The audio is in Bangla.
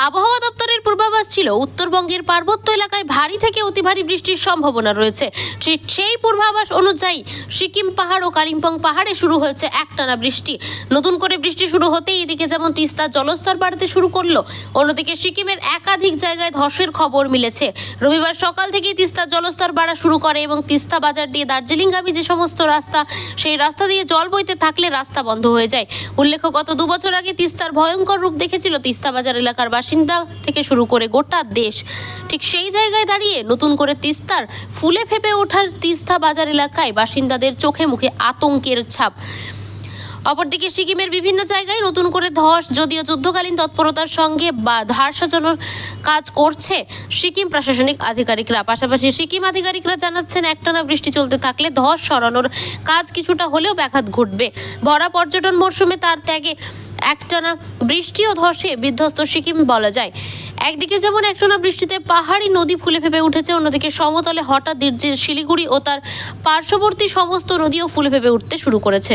আবহাওয়া দপ্তরের পূর্বাভাস ছিল, উত্তরবঙ্গের পার্বত্য এলাকায় ভারী থেকে অতি ভারী বৃষ্টির সম্ভাবনা রয়েছে। সেই পূর্বাভাস অনুযায়ী সিকিম পাহাড় ও কালিম্পং পাহাড়ে শুরু হয়েছে একটানা বৃষ্টি। নতুন করে বৃষ্টি শুরু হতেই এদিকে যেমন তিস্তার জলস্তর বাড়তে শুরু করল, অন্যদিকে সিকিমের একাধিক জায়গায় ধসের খবর মিলেছে। রবিবার সকাল থেকেই তিস্তার জলস্তর বাড়া শুরু করে এবং তিস্তা বাজার দিয়ে দার্জিলিংগামী যে সমস্ত রাস্তা, সেই রাস্তা দিয়ে জল বইতে থাকলে রাস্তা বন্ধ হয়ে যায়। উল্লেখ্য, গত দু বছর আগে তিস্তার ভয়ঙ্কর রূপ দেখেছিল তিস্তা বাজার এলাকার বাসিন্দা থেকে শুরু করে গোটা দেশ। ঠিক সেই জায়গায় দাঁড়িয়ে নতুন করে তিস্তার ফুলে ফেপে ওঠার তিস্তা বাজার এলাকায় বাসিন্দাদের চোখে মুখে আতঙ্কের ছাপ। অপরদিকে সিকিমের বিভিন্ন জায়গায় নতুন করে ধস, যদিও যুদ্ধকালীন তৎপরতার সঙ্গে বা ধার সাজানোর কাজ করছে সিকিম প্রশাসনিক আধিকারিকরা। পাশাপাশি সিকিম আধিকারিকরা জানাচ্ছেন, একটানা বৃষ্টি চলতে থাকলে ধস সরানোর কাজ কিছুটা হলেও ব্যাঘাত ঘটবে। ভরা পর্যটন মরশুমে তার ত্যাগে একটানা বৃষ্টি ও ধসে বিধ্বস্ত সিকিম বলা যায়। একদিকে যেমন একটানা বৃষ্টিতে পাহাড়ি নদী ফুলে ফেপে উঠেছে, অন্যদিকে সমতলে হঠাৎ শিলিগুড়ি ও তার পার্শ্ববর্তী সমস্ত নদীও ফুলে ফেপে উঠতে শুরু করেছে।